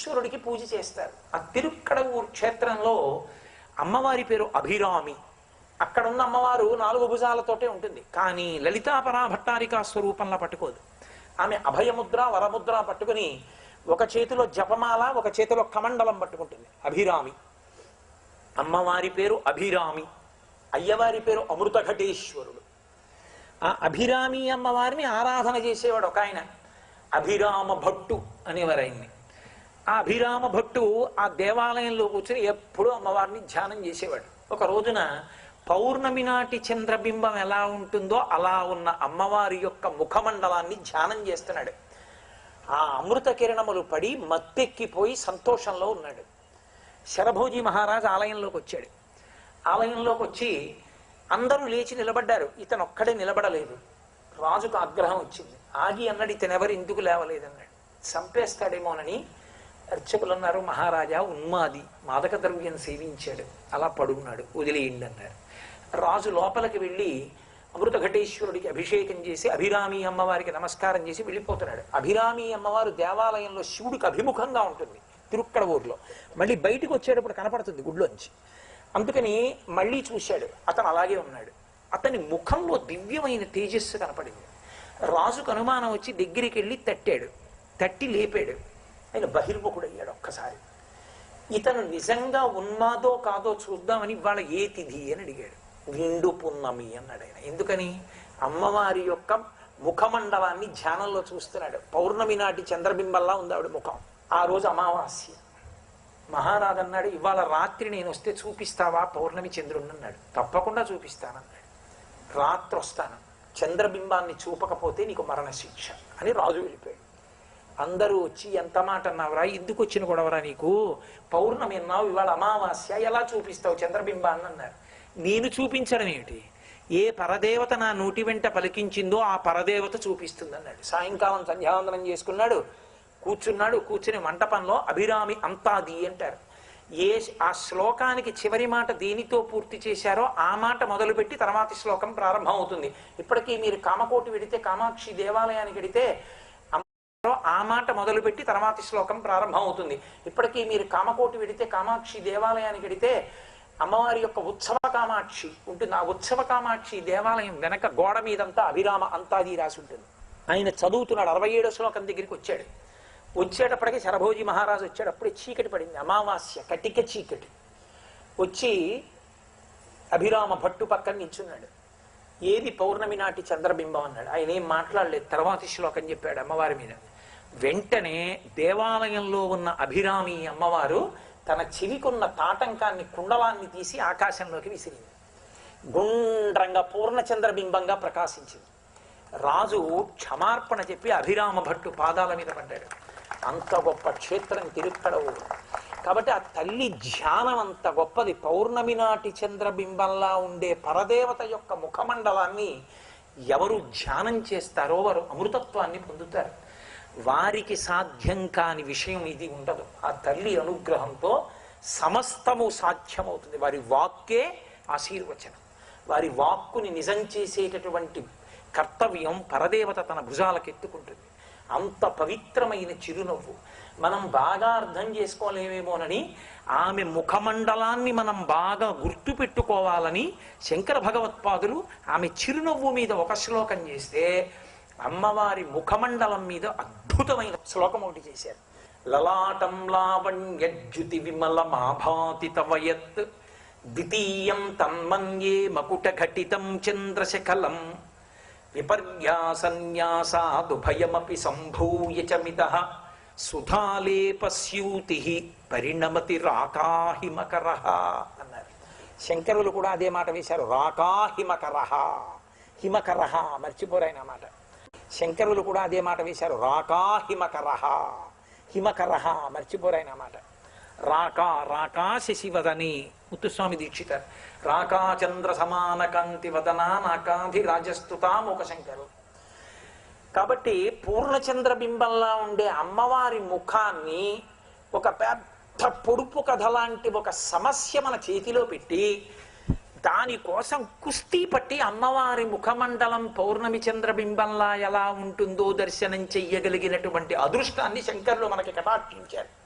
ఈశ్వరుడికి పూజ చేస్తారు. ఆ తిరుక్కడవూరు క్షేత్రంలో అమ్మవారి పేరు అభిరామి. అక్కడ ఉన్న అమ్మవారు నాలుగు భుజాలతోటే ఉంటుంది. కానీ లలితాపరా భట్టారికా స్వరూపంలో పట్టుకోదు. ఆమె అభయముద్ర వరముద్ర పట్టుకుని ఒక చేతిలో జపమాల ఒక చేతిలో కమండలం పట్టుకుంటుంది. అభిరామి. అమ్మవారి పేరు అభిరామి. అయ్యవారి పేరు అమృత ఘటేశ్వరుడు ఆ అభిరామి అమ్మవారిని ఆరాధన చేసేవాడు ఒక ఆయన. అభిరామ భట్టు అనేవారు ఆయన్ని. ఆ అభిరామ భట్టు ఆ దేవాలయంలో కూర్చొని ఎప్పుడూ అమ్మవారిని ధ్యానం చేసేవాడు. ఒక రోజున పౌర్ణమి నాటి చంద్రబింబం ఎలా ఉంటుందో అలా ఉన్న అమ్మవారి యొక్క ముఖమండలాన్ని ధ్యానం చేస్తున్నాడు. ఆ అమృత కిరణములు పడి మత్తెక్కిపోయి సంతోషంలో ఉన్నాడు. శరభోజీ మహారాజు ఆలయంలోకి వచ్చాడు. ఆలయంలోకి వచ్చి అందరూ లేచి నిలబడ్డారు. ఇతను ఒక్కడే నిలబడలేదు. రాజుకు ఆగ్రహం వచ్చింది. ఆగి అన్నాడు ఇతను ఎవరు ఎందుకు లేవలేదన్నాడు. చంపేస్తాడేమోనని అర్చకులు అన్నారు మహారాజా ఉన్మాది మాదక ద్రవ్యం సేవించాడు అలా పడున్నాడు వదిలేయండి అన్నారు. రాజు లోపలికి వెళ్ళి అమృత ఘటేశ్వరుడికి అభిషేకం చేసి అభిరామి అమ్మవారికి నమస్కారం చేసి వెళ్ళిపోతున్నాడు. అభిరామి అమ్మవారు దేవాలయంలో శివుడికి అభిముఖంగా ఉంటుంది తిరుక్కడ ఊర్లో మళ్ళీ బయటికి వచ్చేటప్పుడు కనపడుతుంది గుడ్లోంచి. అందుకని మళ్ళీ చూశాడు అతను అలాగే ఉన్నాడు. అతని ముఖంలో దివ్యమైన తేజస్సు కనపడింది. రాజుకు అనుమానం వచ్చి దగ్గరికి వెళ్ళి తట్టాడు తట్టి లేపాడు. ఆయన బహిర్ముఖుడయ్యాడు ఒక్కసారి. ఇతను నిజంగా ఉన్నాదో కాదో చూద్దామని ఇవాళ ఏ తిథి అని అడిగాడు. నిండు పున్నమి అన్నాడు ఆయన. ఎందుకని? అమ్మవారి యొక్క ముఖమండలాన్ని ధ్యానంలో చూస్తున్నాడు. పౌర్ణమి నాటి చంద్రబింబల్లా ఉంది ఆవిడ ముఖం. ఆ రోజు అమావాస్య. మహారాజు అన్నాడు ఇవాళ రాత్రి నేను వస్తే చూపిస్తావా? పౌర్ణమి చంద్రుడిని అన్నాడు. తప్పకుండా చూపిస్తానన్నాడు. రాత్రి వస్తాను చంద్రబింబాన్ని చూపకపోతే నీకు మరణశిక్ష అని రాజు వెళ్ళిపోయాడు. అందరూ వచ్చి ఎంత మాట అన్నావురా? ఎందుకు వచ్చిన గొడవరా నీకు? పౌర్ణమి అన్నావు ఇవాళ అమావాస్య ఎలా చూపిస్తావు చంద్రబింబాన్ని అన్నారు. నేను చూపించడం ఏమిటి? ఏ పరదేవత నా నోటి వెంట పలికించిందో ఆ పరదేవత చూపిస్తుంది అన్నాడు సాయంకాలం సంధ్యావందనం చేసుకున్నాడు కూర్చున్నాడు కూర్చుని మంటపంలో అభిరామి అంతాది అంటారు. ఏ ఆ శ్లోకానికి చివరి మాట దేనితో పూర్తి చేశారో ఆ మాట మొదలుపెట్టి తర్వాతి శ్లోకం ప్రారంభం అవుతుంది ఇప్పటికీ మీరు కామకోటి వెడితే కామాక్షి దేవాలయానికి వెడితే ఆ మాట మొదలుపెట్టి తర్వాతి శ్లోకం ప్రారంభం అవుతుంది ఇప్పటికీ మీరు కామకోటి వెడితే కామాక్షి దేవాలయానికి వెడితే అమ్మవారి యొక్క ఉత్సవ కామాక్షి ఉంటుంది. ఆ ఉత్సవ కామాక్షి దేవాలయం వెనక గోడ మీదంతా అభిరామ అంతాది రాసి ఉంటుంది. ఆయన చదువుతున్నాడు. అరవై ఏడో శ్లోకం దగ్గరికి వచ్చాడు. వచ్చేటప్పటికి శరభోజీ మహారాజు వచ్చాడు. అప్పుడే చీకటి పడింది. అమావాస్య కటిక చీకటి. వచ్చి అభిరామ భట్టు పక్కన నిల్చున్నాడు. ఏది పౌర్ణమి నాటి చంద్రబింబం అన్నాడు. ఆయన ఏం మాట్లాడలేదు. తర్వాతి శ్లోకం చెప్పాడు అమ్మవారి మీద. వెంటనే దేవాలయంలో ఉన్న అభిరామి అమ్మవారు తన చెవికున్న తాటంకాన్ని కుండలాన్ని తీసి ఆకాశంలోకి విసిరింది. గుండ్రంగా పూర్ణచంద్రబింబంగా ప్రకాశించింది. రాజు క్షమార్పణ చెప్పి అభిరామ భట్టు పాదాల మీద పడ్డాడు. అంత గొప్ప క్షేత్రం తిరుక్కడవు. కాబట్టి ఆ తల్లి ధ్యానం అంత గొప్పది. పౌర్ణమి నాటి చంద్రబింబంలా ఉండే పరదేవత యొక్క ముఖమండలాన్ని ఎవరు ధ్యానం చేస్తారో వారు అమృతత్వాన్ని పొందుతారు. వారికి సాధ్యం కాని విషయం ఇది ఉండదు. ఆ తల్లి అనుగ్రహంతో సమస్తము సాధ్యమవుతుంది. వారి వాక్కే ఆశీర్వచనం. వారి వాక్కుని నిజం చేసేటటువంటి కర్తవ్యం పరదేవత తన భుజాలకెత్తుకుంటుంది. అంత పవిత్రమైన చిరునవ్వు. మనం బాగా అర్థం చేసుకోలేమేమోనని ఆమె ముఖమండలాన్ని మనం బాగా గుర్తు పెట్టుకోవాలని శంకర భగవత్పాదులు ఆమె చిరునవ్వు మీద ఒక శ్లోకం చేస్తే అమ్మవారి ముఖమండలం మీద అద్భుతమైన శ్లోకం ఒకటి చేశారు. లలాటం లావణ్యజ్యుతి విమల మాభాతి తవయత్ ద్వితీయం తన్మన్యే మకుట ఘటితం చంద్రశకలం విపర్యాసన్యాసాదుభయమపి సంభూయ చమిత సుధాలేపస్యూతి పరిణమతి రాకాహిమకర అన్నారు. శంకరులు కూడా అదే మాట వేశారు రాకాహిమకర హిమకర మర్చిపోరాయన మాట. శంకరులు కూడా అదే మాట వేశారు. రాకాహిమకర హిమకర. మర్చిపోరాయన మాట. రాకా రాకా శశివదని ముత్తుస్వామి దీక్షితర్. రాకా చంద్ర సమాన కాంతి వదనా నాకాధి రాజస్తుతాముఖ శంకరు కాబట్టి పూర్ణచంద్ర బింబంలా ఉండే అమ్మవారి ముఖాన్ని ఒక పెద్ద పొడుపు కథ లాంటి ఒక సమస్య మన చేతిలో పెట్టి దానికోసం కుస్తీ పట్టి అమ్మవారి ముఖమండలం పౌర్ణమి చంద్రబింబంలా ఎలా ఉంటుందో దర్శనం చెయ్యగలిగినటువంటి అదృష్టాన్ని శంకర్లు మనకి కటాక్షించారు.